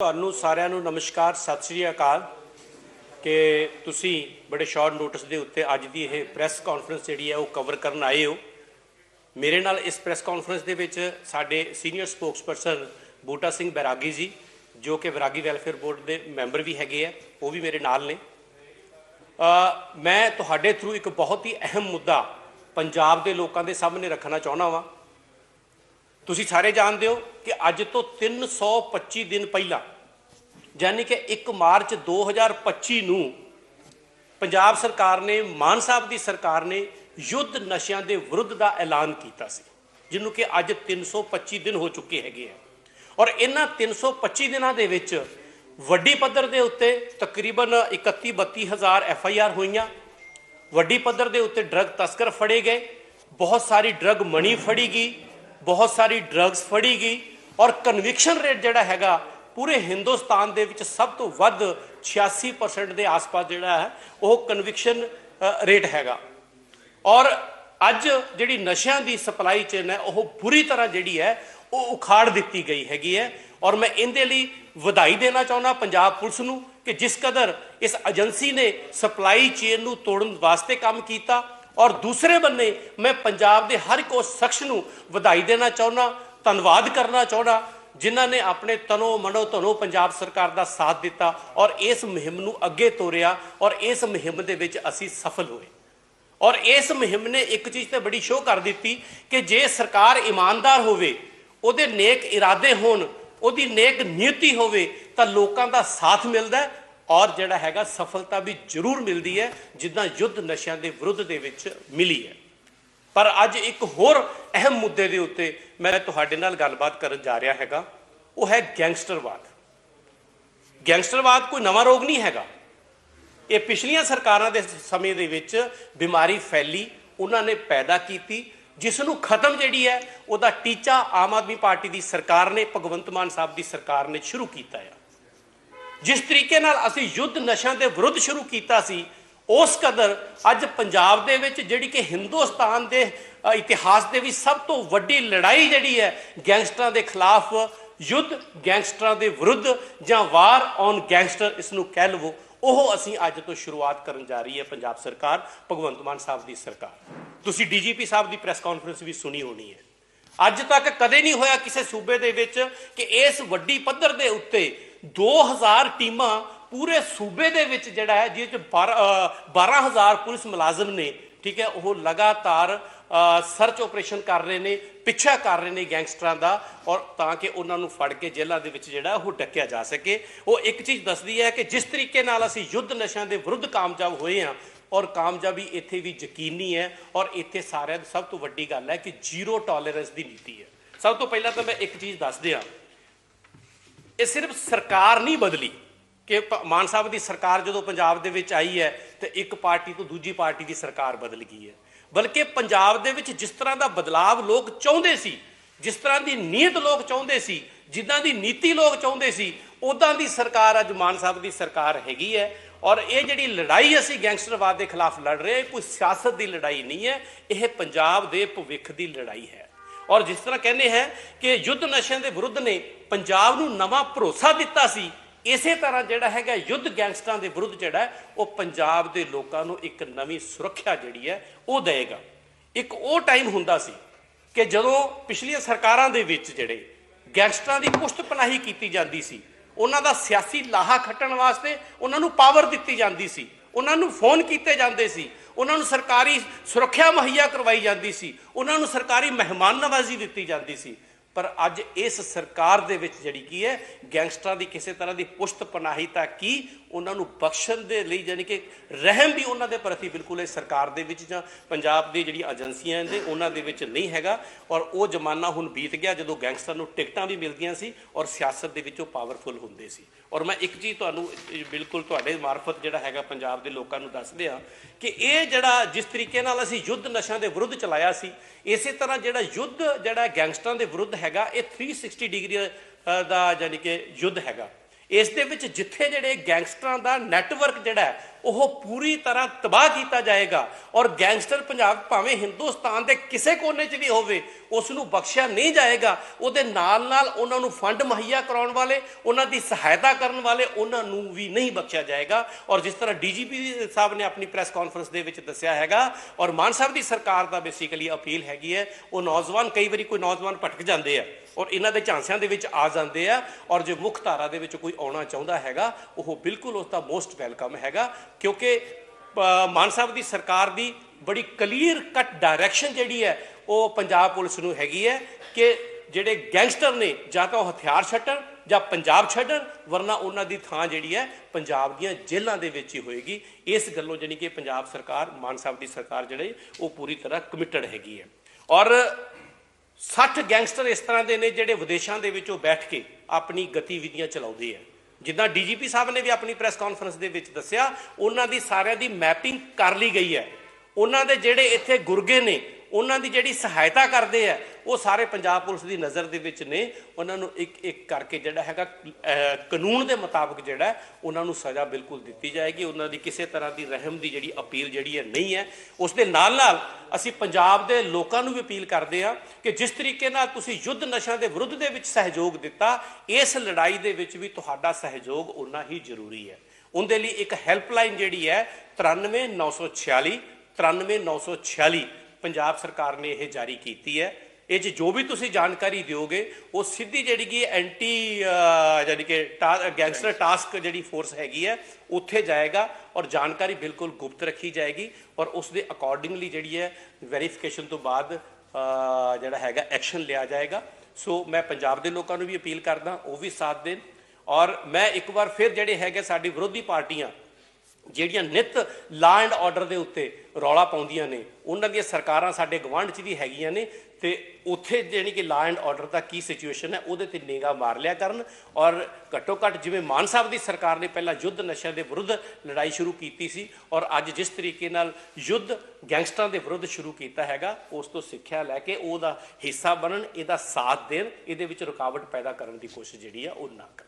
ਤੁਹਾਨੂੰ ਸਾਰਿਆਂ ਨੂੰ ਨਮਸਕਾਰ, ਸਤਿ ਸ੍ਰੀ ਅਕਾਲ ਕਿ ਤੁਸੀਂ ਬੜੇ ਸ਼ਾਰਟ ਨੋਟਿਸ ਦੇ ਉੱਤੇ ਅੱਜ ਦੀ ਇਹ ਪ੍ਰੈਸ ਕਾਨਫਰੰਸ ਜਿਹੜੀ ਹੈ ਉਹ ਕਵਰ ਕਰਨ ਆਏ ਹੋ। ਮੇਰੇ ਨਾਲ ਇਸ ਪ੍ਰੈਸ ਕਾਨਫਰੰਸ ਦੇ ਵਿੱਚ ਸਾਡੇ ਸੀਨੀਅਰ ਸਪੋਕਸਪਰਸਨ ਬੂਟਾ ਸਿੰਘ ਬੈਰਾਗੀ ਜੀ, ਜੋ ਕਿ ਬੈਰਾਗੀ ਵੈਲਫੇਅਰ ਬੋਰਡ ਦੇ ਮੈਂਬਰ ਵੀ ਹੈਗੇ ਆ, ਉਹ ਵੀ ਮੇਰੇ ਨਾਲ ਨੇ। ਮੈਂ ਤੁਹਾਡੇ ਥਰੂ ਇੱਕ ਬਹੁਤ ਹੀ ਅਹਿਮ ਮੁੱਦਾ ਪੰਜਾਬ ਦੇ ਲੋਕਾਂ ਦੇ ਸਾਹਮਣੇ ਰੱਖਣਾ ਚਾਹੁੰਦਾ ਵਾਂ। ਤੁਸੀਂ ਸਾਰੇ ਜਾਣਦੇ ਹੋ ਕਿ ਅੱਜ ਤੋਂ 325 ਦਿਨ ਪਹਿਲਾਂ, ਯਾਨੀ ਕਿ 1 ਮਾਰਚ 2025 ਨੂੰ ਪੰਜਾਬ ਸਰਕਾਰ ਨੇ, ਮਾਨ ਸਾਹਿਬ ਦੀ ਸਰਕਾਰ ਨੇ ਯੁੱਧ ਨਸ਼ਿਆਂ ਦੇ ਵਿਰੁੱਧ ਦਾ ਐਲਾਨ ਕੀਤਾ ਸੀ, ਜਿਹਨੂੰ ਕਿ ਅੱਜ 325 ਦਿਨ ਹੋ ਚੁੱਕੇ ਹੈਗੇ ਆ। ਔਰ ਇਹਨਾਂ 325 ਦਿਨਾਂ ਦੇ ਵਿੱਚ ਵੱਡੀ ਪੱਧਰ ਦੇ ਉੱਤੇ ਤਕਰੀਬਨ 31 32 ਹਜ਼ਾਰ ਐਫ ਆਈ ਆਰ ਹੋਈਆਂ, ਵੱਡੀ ਪੱਧਰ ਦੇ ਉੱਤੇ ਡਰੱਗ ਤਸਕਰ ਫੜੇ ਗਏ, ਬਹੁਤ ਸਾਰੀ ਡਰੱਗ ਮਣੀ ਫੜੀ ਗਈ ਬਹੁਤ ਸਾਰੀ ਡਰੱਗਸ ਫੜੀ ਗਈ ਔਰ ਕਨਵਿਕਸ਼ਨ ਰੇਟ ਜਿਹੜਾ ਹੈਗਾ ਪੂਰੇ ਹਿੰਦੁਸਤਾਨ ਦੇ ਵਿੱਚ ਸਭ ਤੋਂ ਵੱਧ 86% ਦੇ ਆਸ-ਪਾਸ ਜਿਹੜਾ ਹੈ, ਉਹ ਕਨਵਿਕਸ਼ਨ ਰੇਟ ਹੈਗਾ। ਔਰ ਅੱਜ ਜਿਹੜੀ ਨਸ਼ਿਆਂ ਦੀ ਸਪਲਾਈ ਚੇਨ ਹੈ, ਉਹ ਬੁਰੀ ਤਰ੍ਹਾਂ ਜਿਹੜੀ ਹੈ, ਉਹ ਉਖਾੜ ਦਿੱਤੀ ਗਈ ਹੈਗੀ ਹੈ। ਔਰ ਮੈਂ ਇਹਦੇ ਲਈ ਵਧਾਈ ਦੇਣਾ ਚਾਹੁੰਦਾ ਪੰਜਾਬ ਪੁਲਿਸ ਨੂੰ ਕਿ ਜਿਸ ਕਦਰ ਇਸ ਏਜੰਸੀ ਨੇ ਸਪਲਾਈ ਚੇਨ ਨੂੰ ਤੋੜਨ ਵਾਸਤੇ ਕੰਮ ਕੀਤਾ ਔਰ ਦੂਸਰੇ ਬੰਨੇ ਮੈਂ ਪੰਜਾਬ ਦੇ ਹਰ ਇੱਕ ਉਸ ਸ਼ਖਸ ਨੂੰ ਵਧਾਈ ਦੇਣਾ ਚਾਹੁੰਦਾ, ਧੰਨਵਾਦ ਕਰਨਾ ਚਾਹੁੰਦਾ, ਜਿਨ੍ਹਾਂ ਨੇ ਆਪਣੇ ਤਨੋ ਮਨੋ ਧਨੋ ਪੰਜਾਬ ਸਰਕਾਰ ਦਾ ਸਾਥ ਦਿੱਤਾ ਔਰ ਇਸ ਮੁਹਿੰਮ ਨੂੰ ਅੱਗੇ ਤੋਰਿਆ ਔਰ ਇਸ ਮੁਹਿੰਮ ਦੇ ਵਿੱਚ ਅਸੀਂ ਸਫਲ ਹੋਏ। ਔਰ ਇਸ ਮੁਹਿੰਮ ਨੇ ਇੱਕ ਚੀਜ਼ ਤੇ ਬੜੀ ਸ਼ੋਅ ਕਰ ਦਿੱਤੀ ਕਿ ਜੇ ਸਰਕਾਰ ਇਮਾਨਦਾਰ ਹੋਵੇ, ਉਹਦੇ ਨੇਕ ਇਰਾਦੇ ਹੋਣ, ਉਹਦੀ ਨੇਕ ਨੀਤੀ ਹੋਵੇ, ਤਾਂ ਲੋਕਾਂ ਦਾ ਸਾਥ ਮਿਲਦਾ ਔਰ ਜਿਹੜਾ ਹੈਗਾ ਸਫਲਤਾ ਵੀ ਜ਼ਰੂਰ ਮਿਲਦੀ ਹੈ, ਜਿੱਦਾਂ ਯੁੱਧ ਨਸ਼ਿਆਂ ਦੇ ਵਿਰੁੱਧ ਦੇ ਵਿੱਚ ਮਿਲੀ ਹੈ। ਪਰ ਅੱਜ ਇੱਕ ਹੋਰ ਅਹਿਮ ਮੁੱਦੇ ਦੇ ਉੱਤੇ ਮੈਂ ਤੁਹਾਡੇ ਨਾਲ ਗੱਲਬਾਤ ਕਰਨ ਜਾ ਰਿਹਾ ਹੈਗਾ, ਉਹ ਹੈ ਗੈਂਗਸਟਰਵਾਦ। ਗੈਂਗਸਟਰਵਾਦ ਕੋਈ ਨਵਾਂ ਰੋਗ ਨਹੀਂ ਹੈਗਾ। ਇਹ ਪਿਛਲੀਆਂ ਸਰਕਾਰਾਂ ਦੇ ਸਮੇਂ ਦੇ ਵਿੱਚ ਬਿਮਾਰੀ ਫੈਲੀ, ਉਹਨਾਂ ਨੇ ਪੈਦਾ ਕੀਤੀ ਜਿਸ ਨੂੰ ਖਤਮ ਜਿਹੜੀ ਹੈ, ਉਹਦਾ ਟੀਚਾ ਆਮ ਆਦਮੀ ਪਾਰਟੀ ਦੀ ਸਰਕਾਰ ਨੇ, ਭਗਵੰਤ ਮਾਨ ਸਾਹਿਬ ਦੀ ਸਰਕਾਰ ਨੇ ਸ਼ੁਰੂ ਕੀਤਾ ਹੈ ਜਿਸ ਤਰੀਕੇ ਨਾਲ ਅਸੀਂ ਯੁੱਧ ਨਸ਼ਿਆਂ ਦੇ ਵਿਰੁੱਧ ਸ਼ੁਰੂ ਕੀਤਾ ਸੀ, ਉਸ ਕਦਰ ਅੱਜ ਪੰਜਾਬ ਦੇ ਵਿੱਚ ਜਿਹੜੀ ਕਿ ਹਿੰਦੁਸਤਾਨ ਦੇ ਇਤਿਹਾਸ ਦੇ ਵਿੱਚ ਸਭ ਤੋਂ ਵੱਡੀ ਲੜਾਈ ਜਿਹੜੀ ਹੈ, ਗੈਂਗਸਟਰਾਂ ਦੇ ਖਿਲਾਫ ਯੁੱਧ, ਗੈਂਗਸਟਰਾਂ ਦੇ ਵਿਰੁੱਧ ਜਾਂ ਵਾਰ ਔਨ ਗੈਂਗਸਟਰ ਇਸ ਨੂੰ ਕਹਿ ਲਵੋ, ਉਹ ਅਸੀਂ ਅੱਜ ਤੋਂ ਸ਼ੁਰੂਆਤ ਕਰਨ ਜਾ ਰਹੀ ਹੈ ਪੰਜਾਬ ਸਰਕਾਰ, ਭਗਵੰਤ ਮਾਨ ਸਾਹਿਬ ਦੀ ਸਰਕਾਰ। ਤੁਸੀਂ ਡੀਜੀਪੀ ਸਾਹਿਬ ਦੀ ਪ੍ਰੈਸ ਕਾਨਫਰੰਸ ਵੀ ਸੁਣੀ ਹੋਣੀ ਹੈ। ਅੱਜ ਤੱਕ ਕਦੇ ਨਹੀਂ ਹੋਇਆ ਕਿਸੇ ਸੂਬੇ ਦੇ ਵਿੱਚ ਕਿ ਇਸ ਵੱਡੀ ਪੱਧਰ ਦੇ ਉੱਤੇ 2000 ਟੀਮਾਂ ਪੂਰੇ ਸੂਬੇ ਦੇ ਵਿੱਚ ਜਿਹੜਾ ਹੈ, ਜਿਹਦੇ ਚ 12000 ਪੁਲਿਸ ਮੁਲਾਜ਼ਮ ਨੇ, ਠੀਕ ਹੈ, ਉਹ ਲਗਾਤਾਰ ਸਰਚ ਆਪਰੇਸ਼ਨ ਕਰ ਰਹੇ ਨੇ, ਪਿੱਛਾ ਕਰ ਰਹੇ ਨੇ ਗੈਂਗਸਟਰਾਂ ਦਾ ਔਰ ਤਾਂ ਕਿ ਉਹਨਾਂ ਨੂੰ ਫੜ ਕੇ ਜੇਲ੍ਹਾਂ ਦੇ ਵਿੱਚ ਜਿਹੜਾ ਉਹ ਡੱਕਿਆ ਜਾ ਸਕੇ। ਉਹ ਇੱਕ ਚੀਜ਼ ਦੱਸਦੀ ਹੈ ਕਿ ਜਿਸ ਤਰੀਕੇ ਨਾਲ ਅਸੀਂ ਯੁੱਧ ਨਸ਼ਿਆਂ ਦੇ ਵਿਰੁੱਧ ਕਾਮਯਾਬ ਹੋਏ ਹਾਂ ਔਰ ਕਾਮਯਾਬੀ ਇੱਥੇ ਵੀ ਯਕੀਨੀ ਹੈ ਔਰ ਇੱਥੇ ਸਾਰਿਆਂ ਦੀ ਸਭ ਤੋਂ ਵੱਡੀ ਗੱਲ ਹੈ ਕਿ ਜ਼ੀਰੋ ਟੋਲਰੈਂਸ ਦੀ ਨੀਤੀ ਹੈ। ਸਭ ਤੋਂ ਪਹਿਲਾਂ ਤਾਂ ਮੈਂ ਇੱਕ ਚੀਜ਼ ਦੱਸ ਦਿਆਂ ਇਹ ਸਿਰਫ ਸਰਕਾਰ ਨਹੀਂ ਬਦਲੀ ਕਿ ਮਾਨ ਸਾਹਿਬ ਦੀ ਸਰਕਾਰ ਜਦੋਂ ਪੰਜਾਬ ਦੇ ਵਿੱਚ ਆਈ ਹੈ ਤੇ ਇੱਕ ਪਾਰਟੀ ਤੋਂ ਦੂਜੀ ਪਾਰਟੀ ਦੀ ਸਰਕਾਰ ਬਦਲ ਗਈ ਹੈ। ਬਲਕਿ ਪੰਜਾਬ ਦੇ ਵਿੱਚ ਜਿਸ ਤਰ੍ਹਾਂ ਦਾ ਬਦਲਾਵ ਲੋਕ ਚਾਹੁੰਦੇ ਸੀ, ਜਿਸ ਤਰ੍ਹਾਂ ਦੀ ਨੀਅਤ ਲੋਕ ਚਾਹੁੰਦੇ ਸੀ, ਜਿੱਦਾਂ ਦੀ ਨੀਤੀ ਲੋਕ ਚਾਹੁੰਦੇ ਸੀ ਉਦਾਂ ਦੀ ਸਰਕਾਰ ਅੱਜ ਮਾਨ ਸਾਹਿਬ ਦੀ ਸਰਕਾਰ ਹੈਗੀ ਹੈ। ਔਰ ਇਹ ਜਿਹੜੀ ਲੜਾਈ ਅਸੀਂ ਗੈਂਗਸਟਰਵਾਦ ਦੇ ਖਿਲਾਫ ਲੜ ਰਹੇ ਕੋਈ ਸਿਆਸਤ ਦੀ ਲੜਾਈ ਨਹੀਂ ਹੈ, ਇਹ ਪੰਜਾਬ ਦੇ ਭਵਿੱਖ ਦੀ ਲੜਾਈ ਹੈ। ਔਰ ਜਿਸ ਤਰ੍ਹਾਂ ਕਹਿੰਦੇ ਹੈ ਕਿ ਯੁੱਧ ਨਸ਼ਿਆਂ ਦੇ ਵਿਰੁੱਧ ਨੇ ਪੰਜਾਬ ਨੂੰ ਨਵਾਂ ਭਰੋਸਾ ਦਿੱਤਾ ਸੀ, ਇਸੇ ਤਰ੍ਹਾਂ ਜਿਹੜਾ ਹੈਗਾ ਯੁੱਧ ਗੈਂਗਸਟਰਾਂ ਦੇ ਵਿਰੁੱਧ ਜਿਹੜਾ ਉਹ ਪੰਜਾਬ ਦੇ ਲੋਕਾਂ ਨੂੰ ਇੱਕ ਨਵੀਂ ਸੁਰੱਖਿਆ ਜਿਹੜੀ ਹੈ, ਉਹ ਦੇਵੇਗਾ। ਇੱਕ ਉਹ ਟਾਈਮ ਹੁੰਦਾ ਸੀ ਕਿ ਜਦੋਂ ਪਿਛਲੀਆਂ ਸਰਕਾਰਾਂ ਦੇ ਵਿੱਚ ਜਿਹੜੇ ਗੈਂਗਸਟਰਾਂ ਦੀ ਪੁਸ਼ਤ ਪਨਾਹੀ ਕੀਤੀ ਜਾਂਦੀ ਸੀ, ਉਹਨਾਂ ਦਾ ਸਿਆਸੀ ਲਾਹਾ ਖੱਟਣ ਵਾਸਤੇ ਉਹਨਾਂ ਨੂੰ ਪਾਵਰ ਦਿੱਤੀ ਜਾਂਦੀ ਸੀ, ਉਹਨਾਂ ਨੂੰ ਫੋਨ ਕੀਤੇ ਜਾਂਦੇ ਸੀ ਉਹਨਾਂ ਨੂੰ ਸਰਕਾਰੀ ਸੁਰੱਖਿਆ ਮੁਹੱਈਆ ਕਰਵਾਈ ਜਾਂਦੀ ਸੀ, ਉਹਨਾਂ ਨੂੰ ਸਰਕਾਰੀ ਮਹਿਮਾਨ ਨਵਾਜ਼ੀ ਦਿੱਤੀ ਜਾਂਦੀ ਸੀ। ਪਰ ਅੱਜ ਇਸ ਸਰਕਾਰ ਦੇ ਵਿੱਚ ਜਿਹੜੀ ਕੀ ਹੈ, ਗੈਂਗਸਟਰਾਂ ਦੀ ਕਿਸੇ ਤਰ੍ਹਾਂ ਦੀ ਪੁਸ਼ਤ ਪਨਾਹੀ ਤਾਂ ਕੀ ਉਹਨਾਂ ਨੂੰ ਬਖਸ਼ਣ ਦੇ ਲਈ ਯਾਨੀ ਕਿ ਰਹਿਮ ਵੀ ਉਹਨਾਂ ਦੇ ਪ੍ਰਤੀ ਬਿਲਕੁਲ ਇਹ ਸਰਕਾਰ ਦੇ ਵਿੱਚ ਜਾਂ ਪੰਜਾਬ ਦੀ ਜਿਹੜੀ ਏਜੰਸੀਆਂ ਦੇ ਉਹਨਾਂ ਦੇ ਵਿੱਚ ਨਹੀਂ ਹੈਗਾ। ਔਰ ਉਹ ਜ਼ਮਾਨਾ ਹੁਣ ਬੀਤ ਗਿਆ ਜਦੋਂ ਗੈਂਗਸਟਰ ਨੂੰ ਟਿਕਟਾਂ ਵੀ ਮਿਲਦੀਆਂ ਸੀ ਔਰ ਸਿਆਸਤ ਦੇ ਵਿੱਚ ਉਹ ਪਾਵਰਫੁਲ ਹੁੰਦੇ ਸੀ। ਔਰ ਮੈਂ ਇੱਕ ਚੀਜ਼ ਤੁਹਾਨੂੰ ਬਿਲਕੁਲ ਤੁਹਾਡੇ ਮਾਰਫਤ ਜਿਹੜਾ ਹੈਗਾ ਪੰਜਾਬ ਦੇ ਲੋਕਾਂ ਨੂੰ ਦੱਸਦੇ ਦਿਆਂ ਕਿ ਇਹ ਜਿਹੜਾ ਜਿਸ ਤਰੀਕੇ ਨਾਲ ਅਸੀਂ ਯੁੱਧ ਨਸ਼ਿਆਂ ਦੇ ਵਿਰੁੱਧ ਚਲਾਇਆ ਸੀ, ਇਸੇ ਤਰ੍ਹਾਂ ਜਿਹੜਾ ਯੁੱਧ ਜਿਹੜਾ ਗੈਂਗਸਟਰਾਂ ਦੇ ਵਿਰੁੱਧ ਹੈਗਾ, ਇਹ 360 ਡਿਗਰੀ ਦਾ ਯਾਨੀ ਕਿ ਯੁੱਧ ਹੈਗਾ। ਇਸ ਦੇ ਵਿੱਚ ਜਿੱਥੇ ਜਿਹੜੇ ਗੈਂਗਸਟਰਾਂ ਦਾ ਨੈਟਵਰਕ ਜਿਹੜਾ ਉਹ ਪੂਰੀ ਤਰ੍ਹਾਂ ਤਬਾਹ ਕੀਤਾ ਜਾਏਗਾ। ਔਰ ਗੈਂਗਸਟਰ ਪੰਜਾਬ ਭਾਵੇਂ ਹਿੰਦੁਸਤਾਨ ਦੇ ਕਿਸੇ ਕੋਨੇ 'ਚ ਵੀ ਹੋਵੇ ਉਸ ਨੂੰ ਬਖਸ਼ਿਆ ਨਹੀਂ ਜਾਏਗਾ। ਉਹਦੇ ਨਾਲ ਨਾਲ ਉਹਨਾਂ ਨੂੰ ਫੰਡ ਮੁਹੱਈਆ ਕਰਾਉਣ ਵਾਲੇ, ਉਹਨਾਂ ਦੀ ਸਹਾਇਤਾ ਕਰਨ ਵਾਲੇ, ਉਹਨਾਂ ਨੂੰ ਵੀ ਨਹੀਂ ਬਖਸ਼ਿਆ ਜਾਏਗਾ। ਔਰ ਜਿਸ ਤਰ੍ਹਾਂ ਡੀਜੀਪੀ ਸਾਹਿਬ ਨੇ ਆਪਣੀ ਪ੍ਰੈਸ ਕਾਨਫਰੰਸ ਦੇ ਵਿੱਚ ਦੱਸਿਆ ਹੈਗਾ, ਔਰ ਮਾਨ ਸਾਹਿਬ ਦੀ ਸਰਕਾਰ ਦਾ ਬੇਸਿਕਲੀ ਅਪੀਲ ਹੈਗੀ ਹੈ, ਉਹ ਨੌਜਵਾਨ, ਕਈ ਵਾਰੀ ਕੋਈ ਨੌਜਵਾਨ ਭਟਕ ਜਾਂਦੇ ਆ, ਔਰ ਇਹਨਾਂ ਦੇ ਝਾਂਸਿਆਂ ਦੇ ਵਿੱਚ ਆ ਜਾਂਦੇ ਆ, ਔਰ ਜੇ ਮੁੱਖ ਧਾਰਾ ਦੇ ਵਿੱਚ ਕੋਈ ਆਉਣਾ ਚਾਹੁੰਦਾ ਹੈਗਾ, ਉਹ ਬਿਲਕੁਲ ਉਸ ਦਾ ਮੋਸਟ ਵੈਲਕਮ ਹੈਗਾ। ਕਿਉਂਕਿ ਮਾਨ ਸਾਹਿਬ ਦੀ ਸਰਕਾਰ ਦੀ ਬੜੀ ਕਲੀਅਰ ਕੱਟ ਡਾਇਰੈਕਸ਼ਨ ਜਿਹੜੀ ਹੈ, ਉਹ ਪੰਜਾਬ ਪੁਲਿਸ ਨੂੰ ਹੈਗੀ ਹੈ ਕਿ ਜਿਹੜੇ ਗੈਂਗਸਟਰ ਨੇ, ਜਾਂ ਤਾਂ ਉਹ ਹਥਿਆਰ ਛੱਡਣ, ਜਾਂ ਪੰਜਾਬ ਛੱਡਣ, ਵਰਨਾ ਉਹਨਾਂ ਦੀ ਥਾਂ ਜਿਹੜੀ ਹੈ, ਪੰਜਾਬ ਦੀਆਂ ਜੇਲ੍ਹਾਂ ਦੇ ਵਿੱਚ ਹੀ ਹੋਏਗੀ। ਇਸ ਗੱਲੋਂ ਜਾਣੀ ਕਿ ਪੰਜਾਬ ਸਰਕਾਰ, ਮਾਨ ਸਾਹਿਬ ਦੀ ਸਰਕਾਰ ਜਿਹੜੀ, ਉਹ ਪੂਰੀ ਤਰ੍ਹਾਂ ਕਮਿਟਡ ਹੈਗੀ ਹੈ। ਔਰ 60 ਗੈਂਗਸਟਰ ਇਸ ਤਰ੍ਹਾਂ ਦੇ ਨੇ ਜਿਹੜੇ ਵਿਦੇਸ਼ਾਂ ਦੇ ਵਿੱਚੋਂ ਬੈਠ ਕੇ ਆਪਣੀ ਗਤੀਵਿਧੀਆਂ ਚਲਾਉਂਦੇ ਆ। ਜਿੱਦਾਂ ਡੀਜੀਪੀ ਸਾਹਿਬ ਨੇ ਵੀ ਆਪਣੀ ਪ੍ਰੈਸ ਕਾਨਫਰੰਸ ਦੇ ਵਿੱਚ ਦੱਸਿਆ, ਉਹਨਾਂ ਦੀ ਸਾਰਿਆਂ ਦੀ ਮੈਪਿੰਗ ਕਰ ਲਈ ਗਈ ਹੈ। ਉਹਨਾਂ ਦੇ ਜਿਹੜੇ ਇੱਥੇ ਗੁਰਗੇ ਨੇ ਉਹਨਾਂ ਦੀ ਜਿਹੜੀ ਸਹਾਇਤਾ ਕਰਦੇ ਆ, ਉਹ ਸਾਰੇ ਪੰਜਾਬ ਪੁਲਿਸ ਦੀ ਨਜ਼ਰ ਦੇ ਵਿੱਚ ਨੇ। ਉਹਨਾਂ ਨੂੰ ਇੱਕ ਇੱਕ ਕਰਕੇ ਜਿਹੜਾ ਹੈਗਾ ਕਾਨੂੰਨ ਦੇ ਮੁਤਾਬਕ ਜਿਹੜਾ, ਉਹਨਾਂ ਨੂੰ ਸਜ਼ਾ ਬਿਲਕੁਲ ਦਿੱਤੀ ਜਾਏਗੀ। ਉਹਨਾਂ ਦੀ ਕਿਸੇ ਤਰ੍ਹਾਂ ਦੀ ਰਹਿਮ ਦੀ ਜਿਹੜੀ ਅਪੀਲ ਜਿਹੜੀ ਹੈ, ਨਹੀਂ ਹੈ। ਉਸ ਦੇ ਨਾਲ ਨਾਲ ਅਸੀਂ ਪੰਜਾਬ ਦੇ ਲੋਕਾਂ ਨੂੰ ਵੀ ਅਪੀਲ ਕਰਦੇ ਹਾਂ ਕਿ ਜਿਸ ਤਰੀਕੇ ਨਾਲ ਤੁਸੀਂ ਯੁੱਧ ਨਸ਼ਿਆਂ ਦੇ ਵਿਰੁੱਧ ਦੇ ਵਿੱਚ ਸਹਿਯੋਗ ਦਿੱਤਾ, ਇਸ ਲੜਾਈ ਦੇ ਵਿੱਚ ਵੀ ਤੁਹਾਡਾ ਸਹਿਯੋਗ ਉਨਾ ਹੀ ਜ਼ਰੂਰੀ ਹੈ। ਉਹਦੇ ਲਈ ਇੱਕ ਹੈਲਪਲਾਈਨ ਜਿਹੜੀ ਹੈ 93946 93946 ਪੰਜਾਬ ਸਰਕਾਰ ਨੇ ਇਹ ਜਾਰੀ ਕੀਤੀ ਹੈ। ਇਹ 'ਚ ਜੋ ਵੀ ਤੁਸੀਂ ਜਾਣਕਾਰੀ ਦਿਓਗੇ ਉਹ ਸਿੱਧੀ ਜਿਹੜੀ ਕਿ ਐਂਟੀ ਜਾਨੀ ਕਿ ਗੈਂਗਸਟਰ ਟਾਸਕ ਜਿਹੜੀ ਫੋਰਸ ਹੈਗੀ ਹੈ ਉੱਥੇ ਜਾਏਗਾ ਔਰ ਜਾਣਕਾਰੀ ਬਿਲਕੁਲ ਗੁਪਤ ਰੱਖੀ ਜਾਏਗੀ ਔਰ ਉਸ ਦੇ ਅਕੋਰਡਿੰਗਲੀ ਜਿਹੜੀ ਹੈ ਵੈਰੀਫਿਕੇਸ਼ਨ ਤੋਂ ਬਾਅਦ ਜਿਹੜਾ ਹੈਗਾ ਐਕਸ਼ਨ ਲਿਆ ਜਾਏਗਾ। ਸੋ ਮੈਂ ਪੰਜਾਬ ਦੇ ਲੋਕਾਂ ਨੂੰ ਵੀ ਅਪੀਲ ਕਰਦਾ ਉਹ ਵੀ ਸਾਥ ਦੇਣ। ਔਰ ਮੈਂ ਇੱਕ ਵਾਰ ਫਿਰ ਜਿਹੜੇ ਹੈਗੇ ਸਾਡੀ ਵਿਰੋਧੀ ਪਾਰਟੀਆਂ ਜਿਹੜੀਆਂ ਨਿਤ ਲਾ ਐਂਡ ਆਰਡਰ ਦੇ ਉੱਤੇ ਰੌਲਾ ਪਾਉਂਦੀਆਂ ਨੇ, ਉਹਨਾਂ ਦੀਆਂ ਸਰਕਾਰਾਂ ਸਾਡੇ ਗਵਾਂਢ 'ਚ ਵੀ ਹੈਗੀਆਂ ਨੇ ਤੇ ਉੱਥੇ ਜਿਹੜੀ ਕਿ ਲਾ ਐਂਡ ਆਰਡਰ ਦਾ ਕੀ ਸਿਚੁਏਸ਼ਨ ਹੈ, ਉਹਦੇ ਤੇ ਨਿਗਾਹ ਮਾਰ ਲਿਆ ਕਰਨ ਔਰ ਘੱਟੋ ਘੱਟ ਜਿਵੇਂ ਮਾਨ ਸਾਹਿਬ ਦੀ ਸਰਕਾਰ ਨੇ ਪਹਿਲਾਂ ਯੁੱਧ ਨਸ਼ਿਆਂ ਦੇ ਵਿਰੁੱਧ ਲੜਾਈ ਸ਼ੁਰੂ ਕੀਤੀ ਸੀ ਔਰ ਅੱਜ ਜਿਸ ਤਰੀਕੇ ਨਾਲ ਯੁੱਧ ਗੈਂਗਸਟਰਾਂ ਦੇ ਵਿਰੁੱਧ ਸ਼ੁਰੂ ਕੀਤਾ ਹੈਗਾ, ਉਸ ਤੋਂ ਸਿੱਖਿਆ ਲੈ ਕੇ ਉਹਦਾ ਹਿੱਸਾ ਬਣਨ, ਇਹਦਾ ਸਾਥ ਦੇਣ, ਇਹਦੇ ਵਿੱਚ ਰੁਕਾਵਟ ਪੈਦਾ ਕਰਨ ਦੀ ਕੋਸ਼ਿਸ਼ ਜਿਹੜੀ ਆ ਉਹ ਨਾ ਕਰਨ।